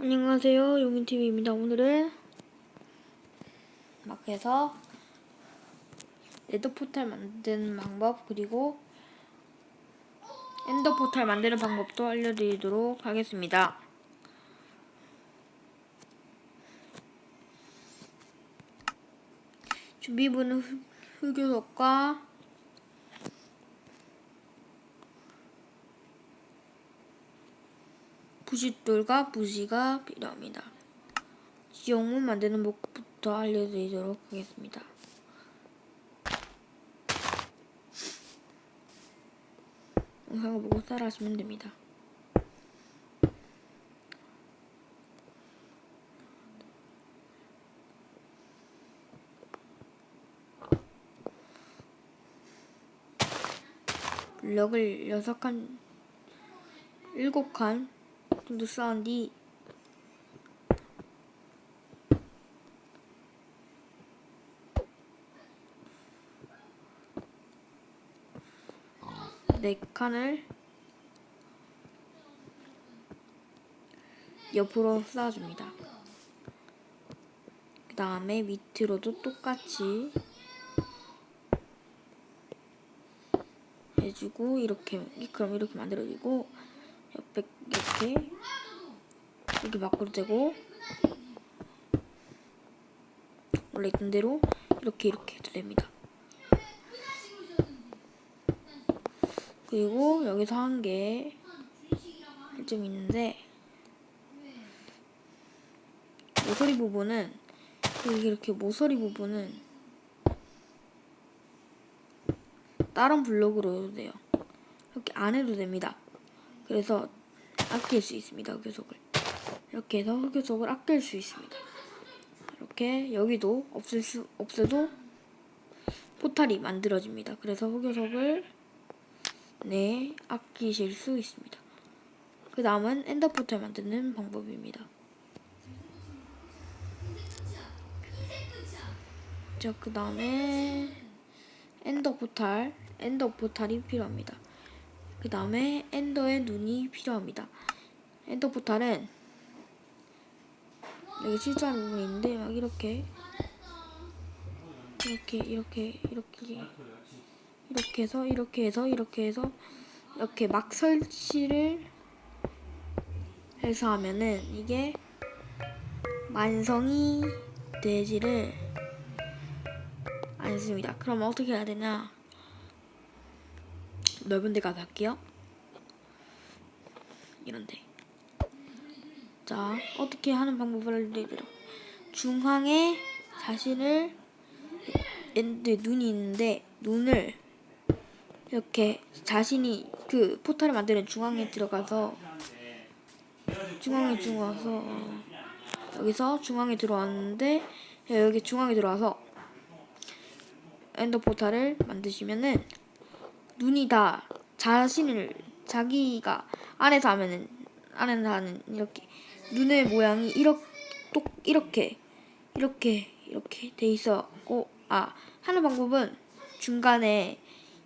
안녕하세요 용인TV입니다. 오늘은 마크에서 네더 포탈 만드는 방법 그리고 엔더 포탈 만드는 방법도 알려드리도록 하겠습니다. 준비물은 흑- 흑요석과 부싯돌과 부시가 필요합니다. 지옥문 만드는 법부터 알려드리도록 하겠습니다. 영상을 보고 따라하시면 됩니다. 블럭을 6칸, 7칸 쌓은 뒤네 칸을 옆으로 쌓아줍니다. 그 다음에 밑으로도 똑같이 해주고 이렇게 그럼 이렇게 만들어지고 이렇게 이렇게 밖으로 되고 원래 있던 대로 이렇게 이렇게 해도 됩니다. 그리고 여기서 한개할 점이 있는데 모서리 부분은 여기 이렇게 모서리 부분은 다른 블록으로 해도 돼요. 이렇게 안 해도 됩니다. 그래서 아낄 수 있습니다. 흑요석을 이렇게 해서 흑요석을 아낄 수 있습니다. 이렇게 여기도 없앨 수 없애도 포탈이 만들어집니다. 그래서 흑요석을 네 아끼실 수 있습니다. 그 다음은 엔더 포탈 만드는 방법입니다. 자, 그 다음에 엔더 포탈, 엔더 포탈이 필요합니다. 그 다음에 엔더의 눈이 필요합니다. 엔더 포탈은 여기 실수하는 부분이 있는데 막 이렇게 이렇게 이렇게 이렇게 이렇게 해서 이렇게 해서 이렇게 해서 이렇게 막 설치를 해서 하면은 이게 완성이 되지를 않습니다. 그럼 어떻게 해야 되냐? 넓은 데 가서 할게요. 이런데. 자, 어떻게 하는 방법을 알려드려. 중앙에 자신을 엔드 눈이 있는데 눈을 이렇게 자신이 그 포탈을 만드는 중앙에 들어가서 중앙에 들어와서 여기서 중앙에 들어왔는데 여기 중앙에 들어와서 엔더 포탈을 만드시면은 눈이 다 자신을 자기가 안에서 하면은 안에서 하는 이렇게 눈의 모양이 이렇게 똑 이렇게 이렇게 이렇게 돼 있었고 아 하는 방법은 중간에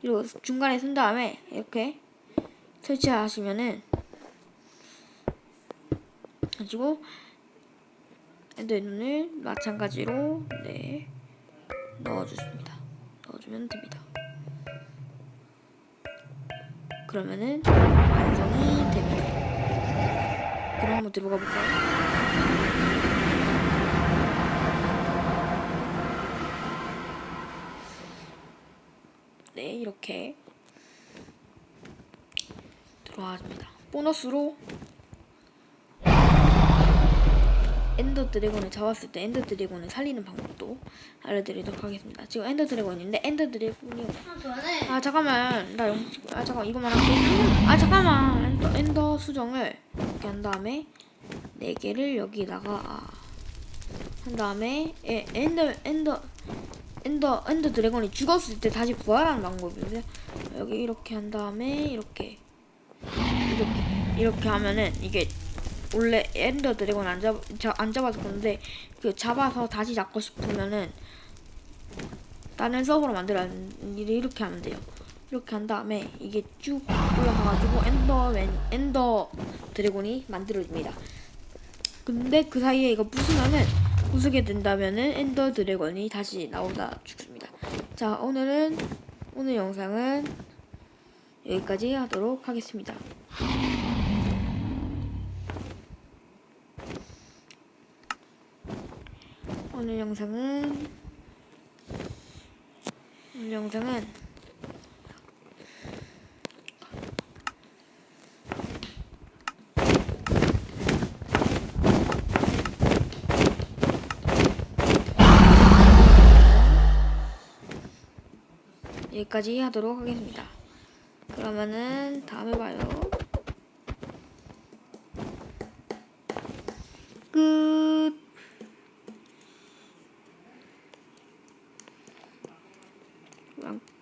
이렇게 중간에 쓴 다음에 이렇게 설치하시면은 가지고 엔더의 눈을 마찬가지로 네 넣어주십니다. 넣어주면 됩니다. 그러면은 완성이 됩니다. 그럼 한번 들어가 볼까요? 네, 이렇게 들어와줍니다. 보너스로 엔더 드래곤을 잡았을 때 엔더 드래곤을 살리는 방법도 알려드리도록 하겠습니다. 지금 엔더 드래곤인데 엔더 드래곤이 전에 아 잠깐만. 나 영... 아 잠깐 이거만 할게 아 잠깐만. 엔더, 엔더 수정을 이렇게 한 다음에 네 개를 여기다가 아, 한 다음에 에, 엔더 엔더 엔더 엔더 드래곤이 죽었을 때 다시 부활하는 방법인데 여기 이렇게 한 다음에 이렇게 이렇게 이렇게 하면은 이게 원래 엔더 드래곤 안, 잡, 자, 안 잡아서 그런데 그 잡아서 다시 잡고 싶으면은 다른 서버로 만들어 이렇게 하면 돼요. 이렇게 한 다음에 이게 쭉 올라가가지고 엔더맨 엔더 드래곤이 만들어집니다. 근데 그 사이에 이거 부수면은 부수게 된다면은 엔더 드래곤이 다시 나오다 죽습니다. 자 오늘은 오늘 영상은 여기까지 하도록 하겠습니다. 오늘 영상은 오늘 영상은 여기까지 하도록 하겠습니다. 그러면은 다음에 봐요. 끝.